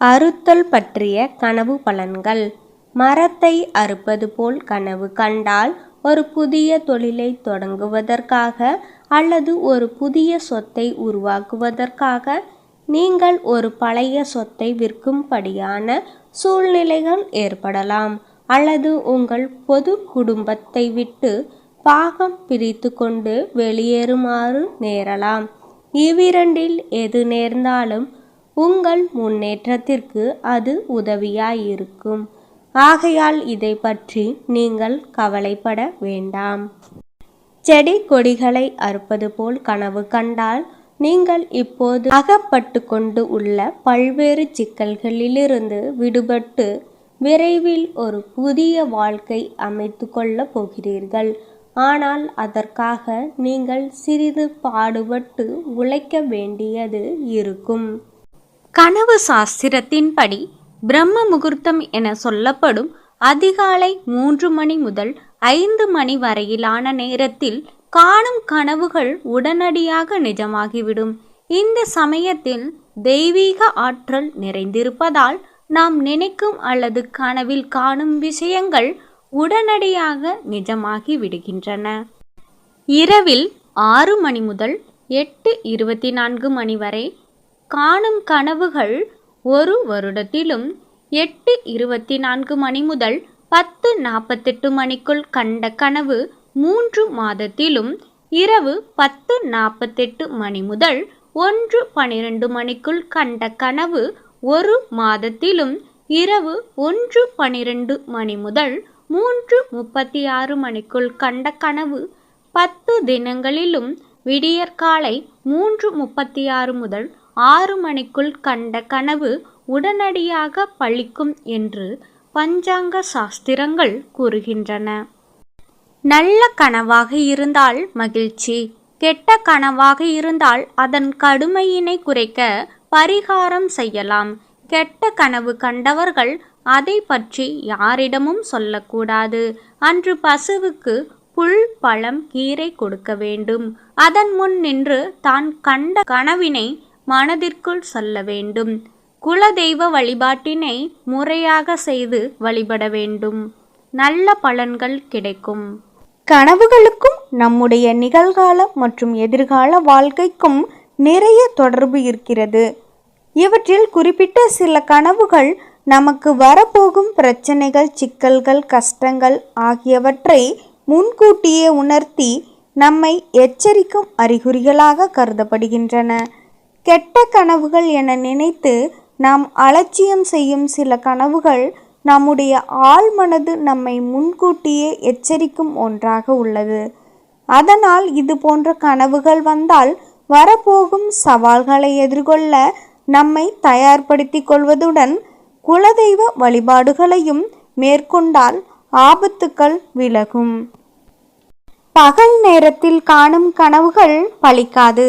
அறுத்தல் பற்றிய கனவு பலன்கள். மரத்தை அறுப்பது போல் கனவு கண்டால் ஒரு புதிய தொழிலை தொடங்குவதற்காக அல்லது ஒரு புதிய சொத்தை உருவாக்குவதற்காக நீங்கள் ஒரு பழைய சொத்தை விற்கும்படியான சூழ்நிலைகள் ஏற்படலாம். அல்லது உங்கள் பொது குடும்பத்தை விட்டு பாகம் பிரித்து கொண்டு வெளியேறுமாறு நேரலாம். இவ்விரண்டில் எது நேர்ந்தாலும் உங்கள் முன்னேற்றத்திற்கு அது உதவியாயிருக்கும். ஆகையால் இதை பற்றி நீங்கள் கவலைப்பட வேண்டாம். செடி கொடிகளை அறுப்பது போல் கனவு கண்டால் நீங்கள் இப்போது அகப்பட்டு கொண்டு உள்ள பல்வேறு சிக்கல்களிலிருந்து விடுபட்டு விரைவில் ஒரு புதிய வாழ்க்கை அமைத்து கொள்ளப் போகிறீர்கள். ஆனால் அதற்காக நீங்கள் சிறிது பாடுபட்டு உழைக்க வேண்டியது இருக்கும். கனவு சாஸ்திரத்தின்படி பிரம்ம முகூர்த்தம் என சொல்லப்படும் அதிகாலை மூன்று மணி முதல் ஐந்து மணி வரையிலான நேரத்தில் காணும் கனவுகள் உடனடியாக நிஜமாகிவிடும். இந்த சமயத்தில் தெய்வீக ஆற்றல் நிறைந்திருப்பதால் நாம் நினைக்கும் அல்லது கனவில் காணும் விஷயங்கள் உடனடியாக நிஜமாகி விடுகின்றன. இரவில் ஆறு மணி முதல் எட்டு இருபத்தி நான்கு மணி வரை காணும் கனவுகள் ஒரு வருடத்திலும் எட்டு இருபத்தி நான்கு மணி முதல் பத்து நாற்பத்தெட்டு மணிக்குள் கண்ட கனவு மூன்று மாதத்திலும் இரவு பத்து நாற்பத்தெட்டு மணி முதல் ஒன்று பனிரெண்டு மணிக்குள் கண்ட கனவு ஒரு மாதத்திலும் இரவு ஒன்று பனிரெண்டு மணி முதல் மூன்று முப்பத்தி ஆறு மணிக்குள் கண்ட கனவு பத்து தினங்களிலும் விடியற்காலை மூன்று முப்பத்தி ஆறு முதல் ஆறு மணிக்குள் கண்ட கனவு உடனடியாக பழிக்கும் என்று பஞ்சாங்க சாஸ்திரங்கள் கூறுகின்றன. நல்ல கனவாக இருந்தால் மகிழ்ச்சி கெட்ட கனவாக இருந்தால் அதன் கடுமையினை குறைக்க பரிகாரம் செய்யலாம். கெட்ட கனவு கண்டவர்கள் அதை பற்றி யாரிடமும் சொல்லக்கூடாது. அன்று பசுவுக்கு புல் பழம் கீரை கொடுக்க வேண்டும். அதன் முன் நின்று தான் கண்ட கனவினை மனதிற்குள் சொல்ல வேண்டும். குலதெய்வ வழிபாட்டினை முறையாக செய்து வழிபட வேண்டும். நல்ல பலன்கள் கிடைக்கும். கனவுகளுக்கும் நம்முடைய நிகழ்கால மற்றும் எதிர்கால வாழ்க்கைக்கும் நிறைய தொடர்பு இருக்கிறது. இவற்றில் குறிப்பிட்ட சில கனவுகள் நமக்கு வரப்போகும் பிரச்சனைகள் சிக்கல்கள் கஷ்டங்கள் ஆகியவற்றை முன்கூட்டியே உணர்த்தி நம்மை எச்சரிக்கும் அறிகுறிகளாக கருதப்படுகின்றன. கெட்ட கனவுகள் என நினைத்து நாம் அலட்சியம் செய்யும் சில கனவுகள் நம்முடைய ஆழ்மனது நம்மை முன்கூட்டியே எச்சரிக்கும் ஒன்றாக உள்ளது. அதனால் இது போன்ற கனவுகள் வந்தால் வரப்போகும் சவால்களை எதிர்கொள்ள நம்மை தயார்படுத்திக் கொள்வதுடன் குலதெய்வ வழிபாடுகளையும் மேற்கொண்டால் ஆபத்துக்கள் விலகும். பகல் நேரத்தில் காணும் கனவுகள் பலிக்காது